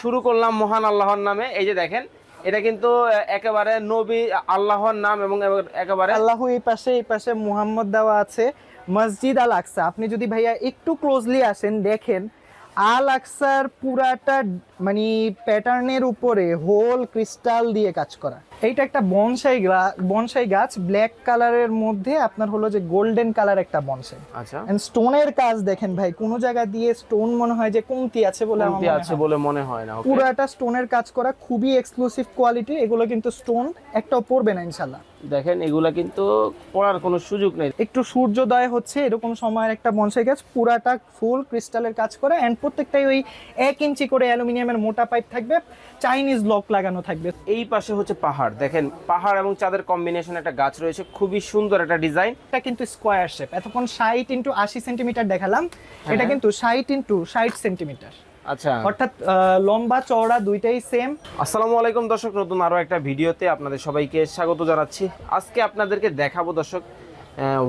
শুরু করলাম মহান আল্লাহর নামে। এই যে দেখেন, এটা কিন্তু একেবারে নবী আল্লাহর নাম এবং একেবারে আল্লাহ এই পাশে এই পাশে মুহাম্মদ দেওয়া আছে, মসজিদ আল আকসা। আপনি যদি ভাইয়া একটু ক্লোজলি আসেন, দেখেন, আল আকসার পুরাটা মানে প্যাটার্নের উপরে হোল ক্রিস্টাল দিয়ে কাজ করা। এইটা একটা বনসাই বনসাই গাছ ব্ল্যাক কালারের মধ্যে আপনার হলো যে গোল্ডেন কালার একটা বনসাই। আচ্ছা। এন্ড স্টোনের কাজ দেখেন ভাই কোন জায়গা দিয়ে স্টোন মনে হয় যে কমতি আছে বলে কমতি মনে আছে বলে মনে হয় না পুরো একটা স্টোনের কাজ করা খুবই এক্সক্লুসিভ কোয়ালিটি এগুলো কিন্তু স্টোন একটাও পড়বে না ইনশাল্লাহ দেখেন এগুলা কিন্তু পড়ার কোনো সুযোগ নেই। একটু সূর্যোদয় হচ্ছে এরকম সময়ের একটা বনসাই গাছ পুরাটা ফুল ক্রিস্টালের কাজ করা অ্যান্ড প্রত্যেকটাই ওই এক ইঞ্চি করে অ্যালুমিনিয়ামের মোটা পাইপ থাকবে চাইনিজ লক লাগানো থাকবে। এই পাশে হচ্ছে পাহাড়। দেখেন পাহাড় এবং চাঁদের কম্বিনেশন একটা গাছ রয়েছে খুবই সুন্দর একটা ডিজাইন এটা কিন্তু স্কোয়ার শেপ এতক্ষণ ষাট ইন্টু আশি সেন্টিমিটার দেখালাম। এটা হ্যাঁ। কিন্তু ষাট ইন্টু ষাট সেন্টিমিটার আচ্ছা। অর্থাৎ লম্বা চওড়া দুইটাই সেম আসসালামু আলাইকুম দর্শক নতুন আরও একটা ভিডিওতে আপনাদের সবাইকে স্বাগত জানাচ্ছি। আজকে আপনাদেরকে দেখাবো দর্শক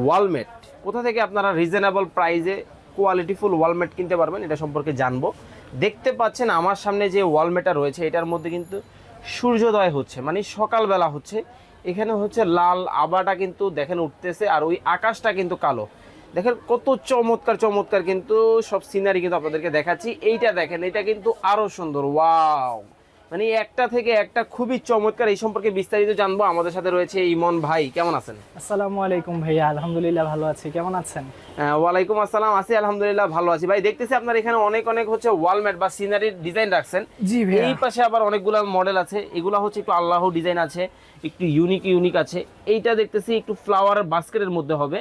ওয়ালমেট কোথা থেকে আপনারা রিজনেবল কোয়ালিটিফুল ওয়ালমেট কিনতে পারবেন এটা সম্পর্কে জানব। দেখতে পাচ্ছেন আমার সামনে যে ওয়ালমেটটা রয়েছে এটার মধ্যে কিন্তু সূর্যোদয় হচ্ছে মানে সকালবেলা হচ্ছে। এখানে হচ্ছে লাল আবাটা কিন্তু দেখেন উঠতেছে আর ওই আকাশটা কিন্তু কালো। দেখেন কত চমৎকার চমৎকার কিন্তু সব সিনারি কিন্তু আপনাদেরকে দেখাচ্ছি। এইটা দেখেন, এটা কিন্তু আরও সুন্দর, ওয়াও। মানে একটা থেকে একটা খুবই চমৎকার এই সম্পর্কে বিস্তারিত জানব। আমাদের সাথে রয়েছে ইমন ভাই কেমন আছেন? আসসালামু আলাইকুম ভাইয়া আলহামদুলিল্লাহ ভালো আছি। কেমন আছেন? আহ, ওয়ালাইকুম আসসালাম আছি আলহামদুলিল্লাহ ভালো আছি। ভাই দেখতেছি আপনার এখানে অনেক অনেক হচ্ছে ওয়ালমেট বা সিনারির ডিজাইন রাখছেন। জি এই পাশে আবার অনেকগুলো মডেল আছে। এগুলো হচ্ছে একটু আল্লাহ ডিজাইন আছে একটু ইউনিক ইউনিক আছে। এইটা দেখতেছি একটু ফ্লাওয়ার বাস্কেটের মধ্যে হবে।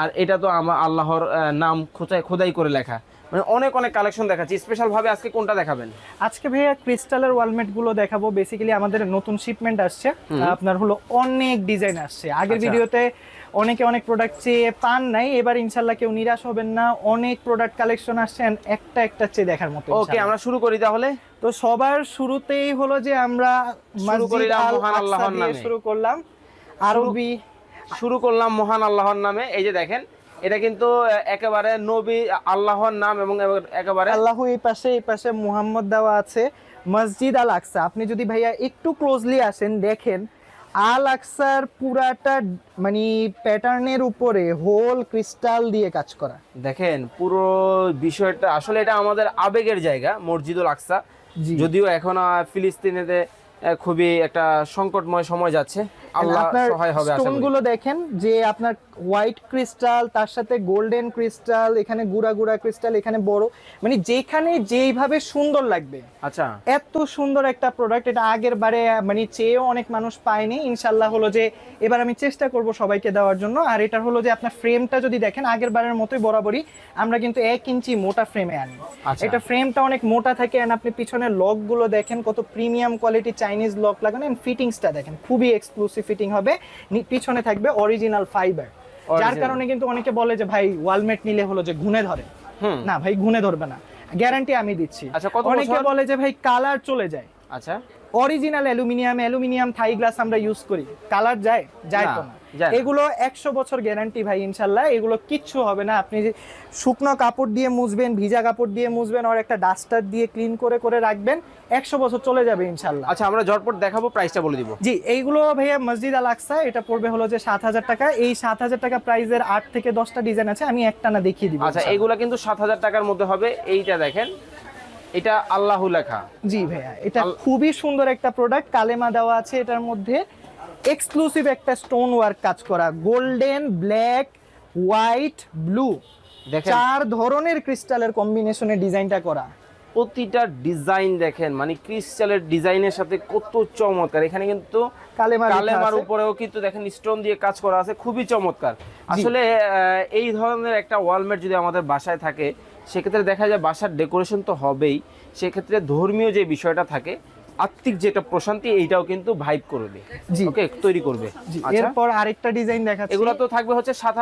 আর এটা তো আমার আল্লাহর নাম খোঁচাই খোদাই করে লেখা। মানে অনেক অনেক কালেকশন দেখাচ্ছি। স্পেশাল ভাবে আজকে কোনটা দেখাবেন? আজকে ভাইয়া ক্রিস্টালের ওয়ালমেটগুলো দেখাবো। বেসিক্যালি আমাদের নতুন শিপমেন্ট আসছে। আপনার হলো অনেক ডিজাইন আসছে। আগের আচ্ছা। ভিডিওতে অনেকে অনেক প্রোডাক্ট চেয়ে পান নাই। এবার ইনশাল্লাহ কেউ নিরাশ হবেন না। অনেক প্রোডাক্ট কালেকশন আসছে একটা একটা চেয়ে দেখার মতো ওকে আমরা শুরু করি তাহলে? তো সবার শুরুতেই হলো যে আমরা শুরু করলাম আরবি শুরু করলাম মহান আল্লাহর নামে। এই যে দেখেন এটা কিন্তু একেবারে নবী আল্লাহর নাম এবং একেবারে আল্লাহ এই পাশে এই পাশে মুহাম্মদ দেওয়া আছে মসজিদ আল আকসা আপনি যদি ভাইয়া একটু ক্লোজলি আসেন দেখেন আল আকসার পুরাটা মানে প্যাটার্নের উপরে হোল ক্রিস্টাল দিয়ে কাজ করা। দেখেন পুরো বিষয়টা আসলে এটা আমাদের আবেগের জায়গা মসজিদুল আকসা। যদিও এখন ফিলিস্তিনেতে খুবই একটা সংকটময় সময় যাচ্ছে। আল্লাহ সহায় হবে আশা স্টোনগুলো দেখেন যে আপনার হোয়াইট ক্রিস্টাল তার সাথে গোল্ডেন ক্রিস্টাল এখানে গুড়া গুড়া ক্রিস্টাল এখানে বড়। মানে যেখানে যেইভাবে সুন্দর লাগবে। আচ্ছা। এত সুন্দর একটা প্রোডাক্ট এটা আগের বারে মানে চেয়েও অনেক মানুষ পায়নি। ইনশাল্লাহ হলো যে এবার আমি চেষ্টা করব সবাইকে দেওয়ার জন্য। আর এটা হলো যে আপনার ফ্রেমটা যদি দেখেন আগের বারের মতোই বরাবরই আমরা কিন্তু এক ইঞ্চি মোটা ফ্রেমে আনি। আচ্ছা। এটা ফ্রেমটা অনেক মোটা থাকে অ্যান্ড আপনি পিছনের লকগুলো দেখেন কত প্রিমিয়াম কোয়ালিটি চাইনিজ লক লাগানো এন্ড ফিটিংসটা দেখেন খুবই এক্সক্লুসিভ ফিটিং হবে। পিছনে থাকবে অরিজিনাল ফাইবার যার কারণে কিন্তু অনেকে বলে যে ভাই ওয়ালমেট নিলে হলো যে গুনে ধরে। না ভাই গুনে ধরবে না। গ্যারান্টি আমি দিচ্ছি। আচ্ছা, অনেকে বলে যে ভাই কালার চলে যায়। আচ্ছা। Original aluminium aluminium Thai glass আমরা ইউজ করি। কালার যায় যায় তো না। এগুলো একশো বছর গ্যারান্টি ভাই ইনশাল্লাহ। এগুলো কিচ্ছু হবে না। আপনি যে শুকনো কাপড় দিয়ে মুছবেন ভিজা কাপড় দিয়ে মুছবেন আর একটা ডাস্টার দিয়ে ক্লিন করে করে রাখবেন একশো বছর চলে যাবে ইনশাল্লাহ। আচ্ছা আমরা ঝটপট দেখাবো প্রাইসটা বলে দিব। জি এইগুলো ভাইয়া মসজিদ আল আকসা এটা পড়বে হলো যে সাত হাজার টাকা। এই সাত হাজার টাকা প্রাইসের আট থেকে দশটা ডিজাইন আছে আমি একটা না দেখিয়ে দিব আচ্ছা এগুলো কিন্তু সাত হাজার টাকার মধ্যে হবে। এইটা দেখেন এটা আল্লাহ লেখা। জি ভাইয়া এটা খুবই সুন্দর একটা প্রোডাক্ট কালেমা দেওয়া আছে এটার মধ্যে। এক্সক্লুসিভ একটা স্টোন ওয়ার্ক কাজ করা। গোল্ডেন ব্ল্যাক হোয়াইট ব্লু দেখেন। চার ধরনের ক্রিস্টালের কম্বিনেশনে ডিজাইনটা করা। প্রতিটা ডিজাইন দেখেন মানে ক্রিস্টালের ডিজাইনের সাথে কত চমৎকার। এখানে কিন্তু কালেমার উপরেও কিন্তু দেখেন স্টোন দিয়ে কাজ করা আছে খুবই চমৎকার। আসলে এই ধরনের একটা ওয়ালমেট যদি আমাদের বাসায় থাকে সেক্ষেত্রে দেখা যায় বাসার ডেকোরেশন তো হবেই। সেক্ষেত্রে ধর্মীয় যে বিষয়টা থাকে আত্মিক যেটা প্রশান্তি এইটাও কিন্তু ভাইব করবে জি। ওকে তৈরি করবে। এরপর আরেকটা ডিজাইন দেখাচ্ছি। এগুলো তো থাকবে হচ্ছে সাত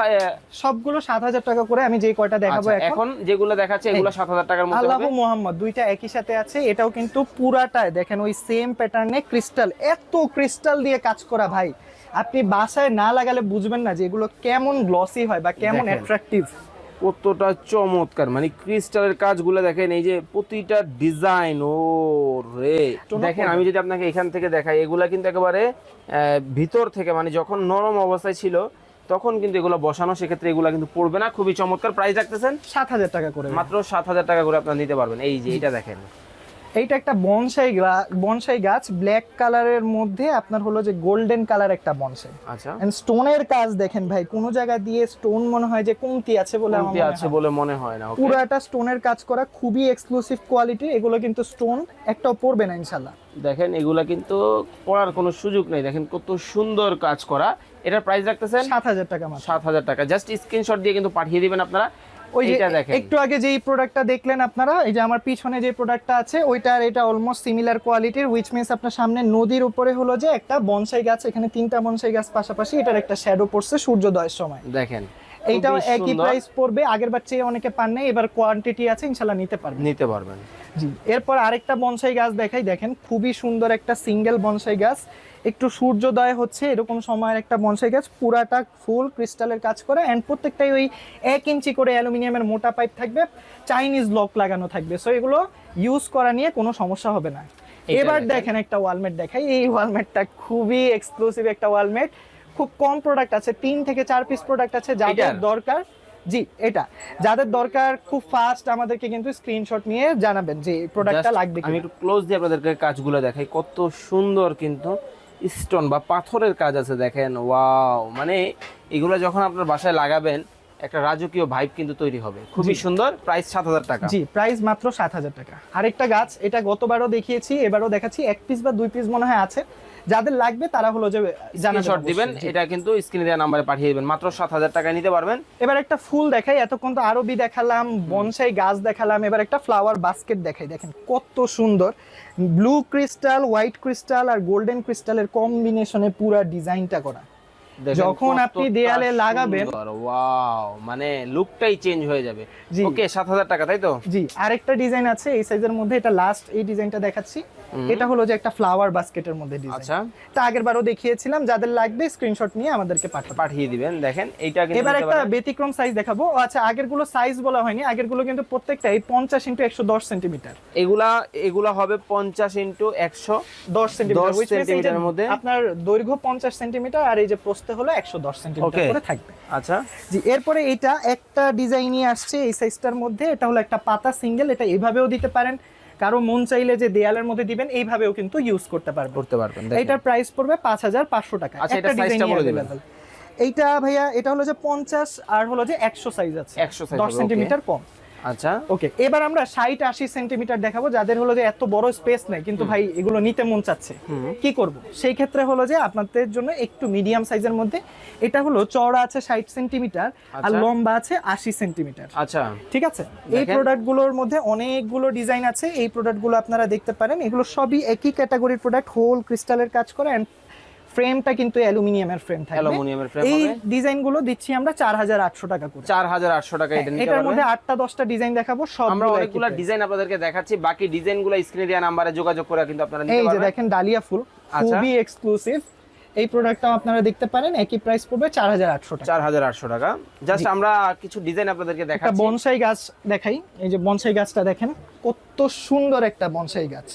সবগুলো সাত হাজার টাকা করে আমি যে কয়টা দেখাবো আচ্ছা, এখন? যেগুলো দেখাচ্ছে এগুলো সাত হাজার টাকার মধ্যে আল্লাহ মোহাম্মদ দুইটা একই সাথে আছে এটাও কিন্তু পুরাটায়। দেখেন ওই সেম প্যাটার্নে ক্রিস্টাল এত ক্রিস্টাল দিয়ে কাজ করা ভাই। আপনি বাসায় না লাগালে বুঝবেন না যে এগুলো কেমন গ্লসি হয় বা কেমন। অ্যাট্রাকটিভ কতটা চমৎকার। মানে ক্রিস্টালের কাজগুলো দেখেন এই যে প্রতিটা ডিজাইন ও রে। দেখেন আমি যদি আপনাকে এখান থেকে দেখাই এগুলা কিন্তু একেবারে ভিতর থেকে মানে যখন নরম অবস্থায় ছিল তখন কিন্তু এগুলো বসানো সেক্ষেত্রে এগুলো কিন্তু পড়বে না। খুবই চমৎকার। প্রাইস রাখতেছেন? সাত হাজার টাকা করে। মাত্র সাত হাজার টাকা করে আপনারা নিতে পারবেন। এই যে এটা দেখেন। এইটা একটা বনসাই বনসাই গাছ ব্ল্যাক কালারের মধ্যে আপনার হলো যে গোল্ডেন কালার একটা বনসাই। আচ্ছা। এন্ড স্টোনের কাজ দেখেন ভাই কোনো জায়গা দিয়ে স্টোন মনে হয় যে কমতি আছে বলে কমতি আছে বলে মনে হয় না? পুরাটা স্টোনের কাজ করা খুবই এক্সক্লুসিভ কোয়ালিটি এগুলো কিন্তু স্টোন একটাও পড়বে না ইনশাল্লাহ দেখেন এগুলা কিন্তু পড়ার কোনো সুযোগ নেই দেখেন কত সুন্দর কাজ করা। এটার প্রাইস রাখতেছেন সাত হাজার টাকা সাত হাজার টাকা। জাস্ট স্ক্রিনশট দিয়ে কিন্তু পাঠিয়ে দিবেন আপনারা। ওই যে একটু আগে যেই প্রোডাক্টটা দেখলেন আপনারা এই যে আমার পিছনে যে প্রোডাক্টটা আছে ওইটার এটা অলমোস্ট সিমিলার কোয়ালিটির উইচ মিনস আপনার সামনে নদীর উপরে হলো যে একটা বনসাই গাছ এখানে তিনটা বনসাই গাছ পাশাপাশি এটার একটা শ্যাডো পড়ছে সূর্যোদয়ের সময়। দেখেন এইটাও একই প্রাইস পড়বে আগের বার চেয়ে অনেকে পান নাই এবার কোয়ান্টিটি আছে ইনশাল্লাহ নিতে পারবেন। নিতে পারবেন। জি এরপর আরেকটা বনসাই গাছ দেখাই দেখেন খুবই সুন্দর একটা সিঙ্গেল বনসাই গাছ। একটু সূর্যোদয় হচ্ছে এরকম সময়ের একটা বনসাই গাছ পুরাটা ফুল ক্রিস্টালের কাজ করে অ্যান্ড প্রত্যেকটাই ওই এক ইঞ্চি করে অ্যালুমিনিয়ামের মোটা পাইপ থাকবে চাইনিজ লক লাগানো থাকবে। সো এগুলো ইউজ করা নিয়ে কোনো সমস্যা হবে না। এবার দেখেন। একটা ওয়ালমেট দেখাই। এই ওয়ালমেটটা খুবই এক্সক্লুসিভ একটা ওয়ালমেট খুব কম প্রোডাক্ট আছে তিন থেকে চার পিস প্রোডাক্ট আছে যাদের দরকার। জি এটা। যাদের দরকার খুব ফাস্ট আমাদেরকে কিন্তু স্ক্রিনশট নিয়ে জানাবেন যে প্রোডাক্টটা লাগবে আমি একটু ক্লোজ দিয়ে আপনাদেরকে কাজগুলো দেখাই। কত সুন্দর কিন্তু স্টোন বা পাথরের কাজ আছে দেখেন ওয়াও মানে এগুলো যখন আপনার বাসায় লাগাবেন একটা রাজকীয় ভাইব কিন্তু তৈরি হবে। খুবই সুন্দর প্রাইস সাত হাজার টাকা। জি প্রাইস মাত্র সাত হাজার টাকা। আরেকটা গাছ এটা গতবারও দেখিয়েছি এবারও দেখাচ্ছি এক পিস বা দুই পিস মনে হয় আছে। যাদের লাগবে তারা হলো যে স্ক্রিনশট দিবেন এটা কিন্তু স্ক্রিনে দেওয়া নাম্বারে পাঠিয়ে দিবেন। মাত্র সাত হাজার টাকায় নিতে পারবেন। এবার একটা ফুল দেখাই এতক্ষণ তো আরবি দেখালাম বনসাই গাছ দেখালাম এবার একটা ফ্লাওয়ার বাস্কেট দেখাই দেখেন কত সুন্দর। ব্লু ক্রিস্টাল হোয়াইট ক্রিস্টাল আর গোল্ডেন ক্রিস্টালের কম্বিনেশনে পুরো ডিজাইনটা করা। যখন আপনি দেয়ালে লাগাবেন- ওয়াও মানে লুকটাই চেঞ্জ হয়ে যাবে। ওকে সাত হাজার টাকা তাই তো? জি আরেকটা ডিজাইন আছে এই সাইজের মধ্যে এটা লাস্ট এই ডিজাইনটা দেখাচ্ছি। এটা হলো যে একটা ফ্লাওয়ার বাস্কেটের মধ্যে ডিজাইন আচ্ছা। তা আগের বারও দেখিয়েছিলাম যাদের লাগবে স্ক্রিনশট নিয়ে আমাদেরকে পাঠিয়ে দিবেন। দেখেন এইটা কিন্তু এবার একটা ব্যতিক্রম সাইজ দেখাবো। আচ্ছা আগেরগুলো সাইজ বলা হয়নি আগেরগুলো কিন্তু প্রত্যেকটাই পঞ্চাশ ইন্টু একশো দশ সেন্টিমিটার এগুলা এগুলা হবে পঞ্চাশ ইন্টু একশো দশ সেন্টিমিটার 10 সেন্টিমিটারের মধ্যে? আপনার দৈর্ঘ্য পঞ্চাশ সেন্টিমিটার আর এই যে প্রস্থে হলো একশো দশ সেন্টিমিটার করে থাকবে। আচ্ছা। জি এরপরে এটা একটা ডিজাইনই আসছে এই সাইজটার মধ্যে। এটা হলো একটা পাতা সিঙ্গেল এটা এইভাবেও দিতে পারেন। কারও মন চাইলে যে দেয়ালের মধ্যে দিবেন এইভাবেও কিন্তু ইউজ করতে পারবেন। করতে পারবেন এটার প্রাইস পড়বে পাঁচ হাজার পাঁচশো টাকা। আচ্ছা, একটা বলে দিবেন। এইটা ভাইয়া এটা হলো যে পঞ্চাশ আর হলো যে একশো সাইজ আছে। 100 size দশ সেন্টিমিটার কম। আচ্ছা। ওকে এবার আমরা ষাট আশি সেন্টিমিটার দেখাবো যাদের হলো যে এত বড় স্পেস নেই কিন্তু ভাই এগুলো নিতে মন চাচ্ছে। কি করব? সেই ক্ষেত্রে হলো যে আপনাদের জন্য একটু মিডিয়াম সাইজের মধ্যে এটা হলো চওড়া আছে ষাট সেন্টিমিটার আর আচ্ছা। লম্বা আছে আশি সেন্টিমিটার। আচ্ছা। ঠিক আছে? এই। প্রোডাক্টগুলোর মধ্যে অনেকগুলো ডিজাইন আছে এই প্রোডাক্টগুলো আপনারা দেখতে পারেন এগুলো সবই একই ক্যাটাগরির প্রোডাক্ট হোল ক্রিস্টালের কাজ করে অ্যান্ড ফ্রেমটা কিন্তু অ্যালুমিনিয়ামের ফ্রেম থাকবে। অ্যালুমিনিয়ামের ফ্রেম এই হবে। ডিজাইনগুলো দিচ্ছি আমরা চার হাজার আটশো টাকা করে। চার হাজার আটশো টাকা এটা নিতে হ্যাঁ, এটার মধ্যে পারবেন আটটা দশটা ডিজাইন দেখাবো সব আমরা অনেকগুলো ডিজাইন আপনাদেরকে দেখাচ্ছি বাকি ডিজাইনগুলো স্ক্রিনে দেওয়া নাম্বারে যোগাযোগ করে কিন্তু আপনারা নিতে পারবেন এই যে দেখেন ডালিয়া ফুল আচ্ছা। খুবই এক্সক্লুসিভ এই প্রোডাক্টটাও আপনারা দেখতে পারেন একই প্রাইস পড়বে চার হাজার আটশো টাকা। চার হাজার আটশো টাকা। জাস্ট আমরা কিছু ডিজাইন আপনাদেরকে দেখাচ্ছি। একটা বনসাই গাছ দেখাই এই যে বনসাই গাছটা দেখেন কত সুন্দর একটা বনসাই গাছ।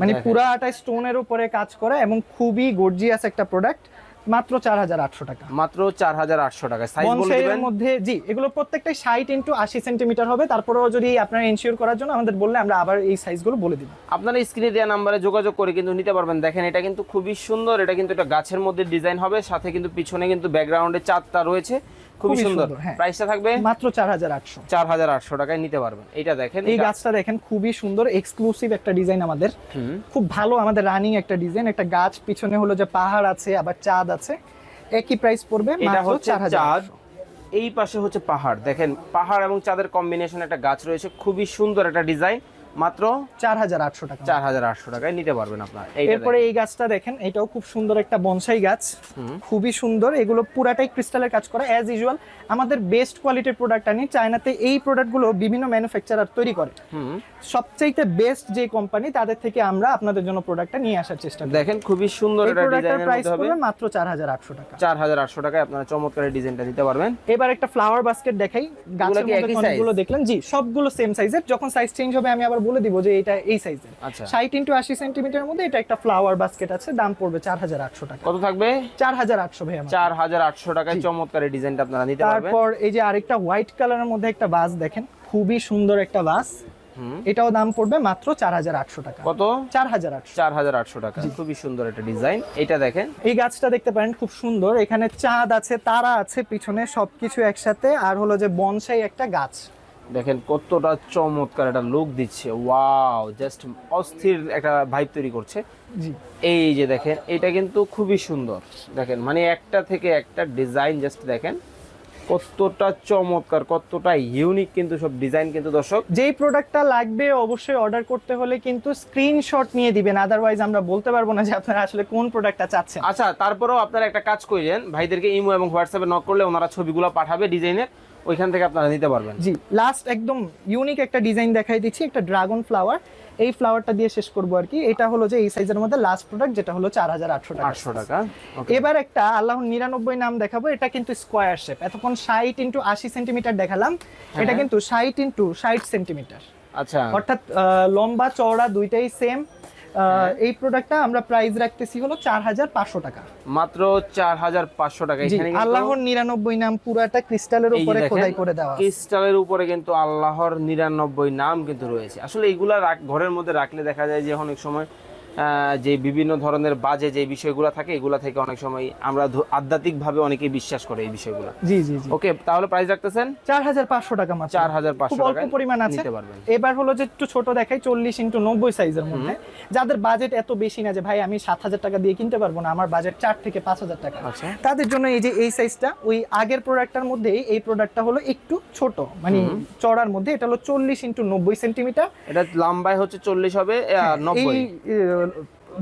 মানে দেখেন। পুরাটা স্টোনের উপরে কাজ করা এবং খুবই গর্জিয়াস একটা প্রোডাক্ট মাত্র চার হাজার আটশো টাকা। মাত্র চার হাজার আটশো টাকা বনসাইয়ের মধ্যে জি এগুলো প্রত্যেকটাই ষাট ইন্টু আশি সেন্টিমিটার হবে। তারপরেও যদি আপনারা ইনশিওর করার জন্য আমাদের বললে আমরা আবার এই সাইজগুলো বলে দিব। আপনারা স্ক্রিনে দেওয়া নাম্বারে যোগাযোগ করে কিন্তু নিতে পারবেন। দেখেন এটা কিন্তু খুবই সুন্দর। এটা কিন্তু একটা গাছের মধ্যে ডিজাইন হবে সাথে কিন্তু পিছনে কিন্তু ব্যাকগ্রাউন্ডে চারটা রয়েছে। খুবই সুন্দর। হ্যাঁ। প্রাইসটা থাকবে? মাত্র চার হাজার আটশো। চার হাজার আটশো টাকায় নিতে পারবেন এটা দেখেন এই গাছটা দেখেন খুবই সুন্দর এক্সক্লুসিভ একটা ডিজাইন আমাদের। খুব ভালো আমাদের রানিং একটা ডিজাইন একটা গাছ পিছনে হলো যে পাহাড় আছে আবার চাঁদ আছে একই প্রাইস পড়বে মাত্র হচ্ছে চার হাজার চাঁদ এই পাশে হচ্ছে পাহাড় দেখেন পাহাড় এবং চাঁদের কম্বিনেশন একটা গাছ রয়েছে খুবই সুন্দর একটা ডিজাইন মাত্র চার হাজার আটশো টাকা। চার হাজার আটশো টাকায় নিতে পারবেন আপনার। এরপরে এই গাছটা দেখেন এটাও খুব সুন্দর একটা বনসাই গাছ। খুবই সুন্দর এগুলো পুরাটাই ক্রিস্টালের কাজ করা অ্যাজ ইউজুয়াল আমাদের বেস্ট কোয়ালিটির প্রোডাক্ট আনি চায়নাতে এই প্রোডাক্টগুলো বিভিন্ন ম্যানুফ্যাকচারার তৈরি করে। সবচাইতে বেস্ট যে কোম্পানি তাদের থেকে আমরা আপনাদের জন্য প্রোডাক্টটা নিয়ে আসার চেষ্টা করি। দেখেন খুবই সুন্দর এটা ডিজাইনের প্রাইস হবে। মাত্র চার হাজার আটশো টাকা। চার হাজার আটশো টাকায় আপনারা চমৎকার ডিজাইনটা দিতে পারবেন। এবার একটা ফ্লাওয়ার বাস্কেট দেখাই। গাছের মধ্যে দেখলেন? জি সবগুলো সেম সাইজের যখন সাইজ চেঞ্জ হবে আমি আবার বলে দিব যে এটা এই সাইজের। আচ্ছা। ষাট ইন্টু আশি সেন্টিমিটার মধ্যে এটা একটা ফ্লাওয়ার বাস্কেট আছে দাম পড়বে চার হাজার আটশো টাকা। কত থাকবে? চার হাজার আটশো ভাই চার হাজার আটশো টাকায় চমৎকার এই ডিজাইনটা আপনারা নিতে পারবেন। তারপর এই যে আরেকটা হোয়াইট কালারের মধ্যে একটা বাস দেখেন খুবই সুন্দর একটা বাস হুম। এটাও দাম পড়বে মাত্র চার হাজার আটশো টাকা। কত? চার হাজার আটশো। চার হাজার আটশো টাকা। খুবই সুন্দর একটা ডিজাইন। এটা দেখেন। এই গাছটা দেখতে পারেন খুব সুন্দর। এখানে চাঁদ আছে তারা আছে পিছনে সবকিছু একসাথে। আর হলো যে বনসাই একটা গাছ। দেখেন কতটা চমৎকার একটা লুক দিচ্ছে। ওয়াও জাস্ট অস্থির একটা ভাইব তৈরি করছে। জি। এই যে দেখেন এটা কিন্তু খুবই সুন্দর। দেখেন মানে একটা থেকে একটা ডিজাইন জাস্ট দেখেন কতটা চমৎকার কতটা ইউনিক কিন্তু সব ডিজাইন কিন্তু দর্শক। যেই প্রোডাক্টটা লাগবে অবশ্যই অর্ডার করতে হলে কিন্তু স্ক্রিনশট নিয়ে দিবেন আদারওয়াইজ আমরা বলতে পারব না যে আপনারা আসলে কোন প্রোডাক্টটা চাচ্ছেন। আচ্ছা তারপরেও আপনারা একটা কাজ করেন ভাইদেরকে ইমো এবং হোয়াটসঅ্যাপে নক করলে ওনারা ছবিগুলো পাঠাবে ডিজাইনের ওইখান থেকে আপনারা নিতে পারবেন। জি লাস্ট একদম ইউনিক একটা ডিজাইন দেখাই দিচ্ছি একটা ড্রাগন ফ্লাওয়ার এই ফ্লাওয়ারটা দিয়ে শেষ করব আর কি। এটা হলো যে এই সাইজের মধ্যে লাস্ট প্রোডাক্ট যেটা হলো চার হাজার আটশো টাকা। আটশো টাকা ওকে এবার একটা আল্লাহর নিরানব্বই নাম দেখাবো এটা কিন্তু স্কোয়ার শেপ এতক্ষণ ষাট ইন্টু আশি সেন্টিমিটার দেখালাম এটা কিন্তু ষাট ইন্টু ষাট সেন্টিমিটার আচ্ছা। অর্থাৎ লম্বা চওড়া দুইটাই সেম এই প্রোডাক্টটা আমরা প্রাইস রাখতেছি হলো চার হাজার পাঁচশো টাকা। মাত্র চার হাজার পাঁচশো টাকা। আল্লাহর নিরানব্বই নাম পুরাটা ক্রিস্টালের উপরে খোদাই করে দেওয়া। আছে। ক্রিস্টালের উপরে কিন্তু আল্লাহর নিরানব্বই নাম কিন্তু রয়েছে। আসলে এইগুলা ঘরের মধ্যে রাখলে দেখা যায় যে অনেক সময় যে বিভিন্ন ধরনের বাজে যে বিষয়গুলো থাকে এগুলা থেকে অনেক সময় আমরা আধ্যাত্মিক ভাবে অনেকেই বিশ্বাস করে এই বিষয়গুলো। জি জি ওকে তাহলে প্রাইস রাখতেছেন? চার হাজার পাঁচশো টাকা মাত্র। চার হাজার খুব পাঁচশো অল্প পরিমাণ আছে। পারবেন। এবার হলো যে একটু ছোট দেখাই চল্লিশ ইন্টু নব্বই সাইজের মধ্যে। যাদের বাজেট এত বেশি না যে ভাই আমি সাত হাজার টাকা দিয়ে কিনতে পারব না আমার বাজেট চার থেকে পাঁচ হাজার টাকা। আচ্ছা। তাদের জন্য এই যে এই সাইজটা ওই আগের প্রোডাক্টটার মধ্যেই এই প্রোডাক্টটা হলো একটু ছোট। মানে চড়ার মধ্যে এটা হলো চল্লিশ ইন্টু নব্বই সেন্টিমিটার। এটা লম্বায় হচ্ছে চল্লিশ হবে আহ, নব্বই।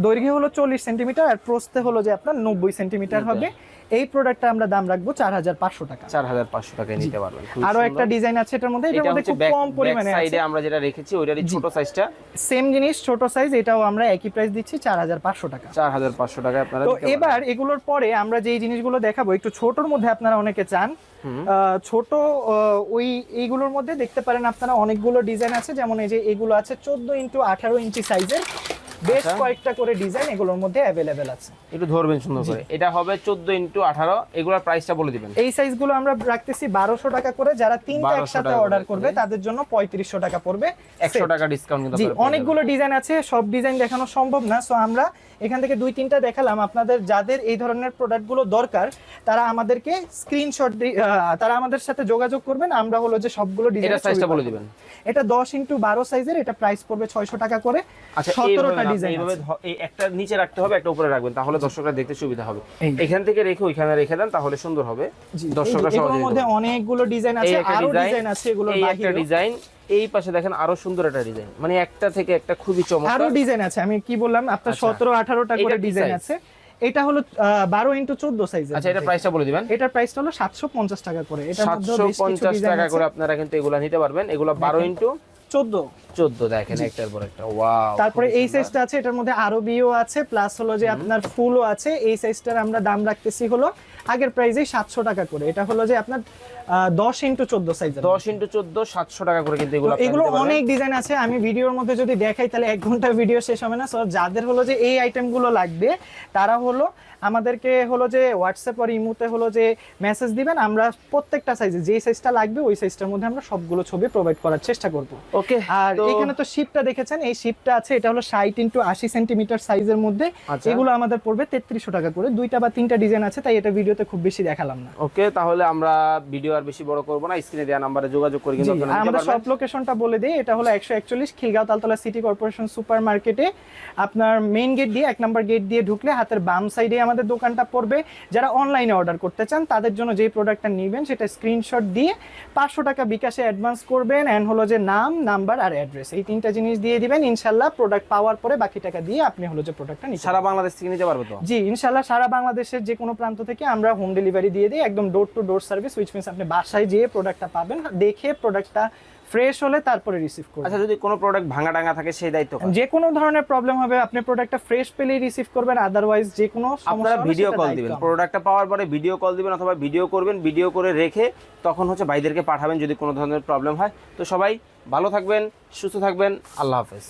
দৈর্ঘ্য হলো চল্লিশ সেন্টিমিটার আর প্রস্থে হলো যে আপনার নব্বই সেন্টিমিটার হবে। এই প্রোডাক্টটা আমরা দাম রাখব চার হাজার পাঁচশো টাকা। চার হাজার পাঁচশো টাকায় নিতে পারবেন। আরও একটা ডিজাইন আছে এটার মধ্যে এটার এটা মধ্যে খুব কম পরিমাণে আছে। সাইডে আমরা যেটা রেখেছি ওইটারই ছোট সাইজটা সেম জিনিস ছোট সাইজ এটাও আমরা একই প্রাইস দিচ্ছি চার হাজার পাঁচশো টাকা। চার হাজার পাঁচশো টাকায় আপনারা তো এবার এগুলোর পরে আমরা যেই জিনিসগুলো দেখাবো একটু ছোটর মধ্যে আপনারা অনেকে চান। ছোট ওই এইগুলোর মধ্যে দেখতে পারেন আপনারা অনেকগুলো ডিজাইন আছে। যেমন এই যে এগুলো আছে চোদ্দ ইন্টু আঠারো ইঞ্চি সাইজের বেশ আচ্ছা। কয়েকটা করে ডিজাইন এগুলোর মধ্যে অ্যাভেলেবেল আছে। একটু ধরবেন সুন্দর করে। এটা হবে চোদ্দ ইন্টু আঠারো। এগুলোর প্রাইসটা বলে দিবেন। এই সাইজগুলো আমরা রাখতেছি বারোশো টাকা করে। যারা তিনটা 1200 একসাথে অর্ডার করে। করবে তাদের জন্য পঁয়ত্রিশশো টাকা পড়বে। একশো set। টাকা ডিসকাউন্ট কিন্তু অনেকগুলো ডিজাইন আছে। সব ডিজাইন দেখানো সম্ভব না। সো আমরা এখান থেকে দুই তিনটা দেখালাম। আপনাদের যাদের এই ধরনের প্রোডাক্টগুলো দরকার তারা আমাদেরকে স্ক্রিনশট তারা আমাদের সাথে যোগাযোগ করবেন। আমরা হলো যে সবগুলো ডিজাইন সাইজটা বলে দিবেন। এটা দশ ইন্টু বারো সাইজের এটা প্রাইস পড়বে ছয়শো টাকা করে। আচ্ছা সতেরোটা এইভাবে না, ডিজাইন এইভাবে একটা নিচে রাখতে হবে একটা উপরে রাখবেন তাহলে দর্শকরা দেখতে সুবিধা হবে। এখান থেকে রেখে ওইখানে রেখে দেন তাহলে সুন্দর হবে। দর্শকরা সহজে মধ্যে অনেকগুলো ডিজাইন আছে আরও ডিজাইন আছে এগুলোর একটা বাহিরে ডিজাইন এই পাশে দেখেন আরও সুন্দর একটা ডিজাইন মানে একটা থেকে একটা খুবই আরও চমৎকার ডিজাইন আছে আমি কি বললাম আপনার আচ্ছা। সতেরো আঠারোটা করে এটা কি ডিজাইন আছে। এটা হলো বারো ইন্টু চোদ্দ সাইজের আচ্ছা এটা প্রাইসটা বলে দিবেন। এটার প্রাইসটা হলো সাতশো পঞ্চাশ টাকা করে। সাতশো পঞ্চাশ টাকা করে আপনারা কিন্তু এগুলা নিতে পারবেন। এগুলো বারো ইন্টু চোদ্দ? চোদ্দ দেখেন একটার পর একটা। ওয়াও তারপরে এই সাইজটা আছে এটার মধ্যে আরবিও আছে প্লাস হলো যে আপনার ফুলও আছে। এই সাইজটার আমরা দাম রাখতেছি হলো আগের প্রাইসেই সাতশো টাকা করে। এটা হলো যে আপনার দশ ইন্টু চোদ্দ সাইজ দশ ইন্টু চোদ্দ সাতশো টাকা করে কিন্তু এগুলো এগুলো অনেক ডিজাইন আছে আমি ভিডিওর মধ্যে যদি দেখাই তাহলে এক ঘণ্টা ভিডিও শেষ হবে না। সো যাদের হলো যে এই আইটেমগুলো লাগবে তারা হলো আমাদেরকে হলো যে হোয়াটসঅ্যাপ আর ইমুতে হলো যে মেসেজ দিবেন। আমরা প্রত্যেকটা সাইজে যে সাইজটা লাগবে ওই সাইজটার মধ্যে আমরা সবগুলো ছবি প্রোভাইড করার চেষ্টা করব। ওকে আর এখানে তো শিপটা দেখেছেন? এই শিপটা আছে এটা হলো ষাট ইন্টু আশি সেন্টিমিটার সাইজের মধ্যে। আচ্ছা। এগুলো আমাদের পড়বে তেত্রিশশো টাকা করে। দুইটা বা তিনটা ডিজাইন আছে তাই এটা ভিডিও ভিডিওতে খুব বেশি দেখালাম না। ওকে তাহলে আমরা ভিডিও আর বেশি বড় করব না স্ক্রিনে দেওয়া নাম্বারে যোগাযোগ করে কিন্তু আমাদের সব লোকেশনটা বলে দিই এটা হলো একশো একচল্লিশ Khilgaon Taltola city corporation super মার্কেটে আপনার মেইন গেট দিয়ে এক নম্বর গেট দিয়ে ঢুকলে হাতের বাম সাইডে আমাদের দোকানটা পড়বে। যারা অনলাইনে অর্ডার করতে চান তাদের জন্য যেই প্রোডাক্টটা নেবেন সেটা স্ক্রিনশট দিয়ে পাঁচশো টাকা বিকাশে অ্যাডভান্স করবেন অ্যান্ড হলো যে নাম নাম্বার আর অ্যাড্রেস এই তিনটা জিনিস দিয়ে দিবেন ইনশাল্লাহ প্রোডাক্ট পাওয়ার পরে বাকি টাকা দিয়ে আপনি হলো যে প্রোডাক্টটা নিতে সারা বাংলাদেশ থেকে নিতে পারব তো? জি ইনশাল্লাহ সারা বাংলাদেশের যে কোনো প্রান্ত থেকে আমরা হোম ডেলিভারি দিয়ে দিই একদম door to door service which means আপনি বাসায় যেয়ে প্রোডাক্টটা পাবেন দেখে প্রোডাক্টটা ফ্রেশ হলে তারপরে রিসিভ করবেন আচ্ছা যদি কোনো প্রোডাক্ট ভাঙা টাঙা থাকে সেই দায়িত্ব? যে কোনো ধরনের প্রবলেম হবে আপনি প্রোডাক্টটা ফ্রেশ পেলেই রিসিভ করবেন আদারওয়াইজ যে কোনো সমস্যা আপনারা ভিডিও কল দিবেন। প্রোডাক্টটা পাওয়ার পরে ভিডিও কল দিবেন অথবা ভিডিও করবেন ভিডিও করে রেখে তখন হচ্ছে ভাইদেরকে পাঠাবেন যদি কোনো ধরনের প্রবলেম হয় তো সবাই ভালো থাকবেন সুস্থ থাকবেন আল্লাহ হাফেজ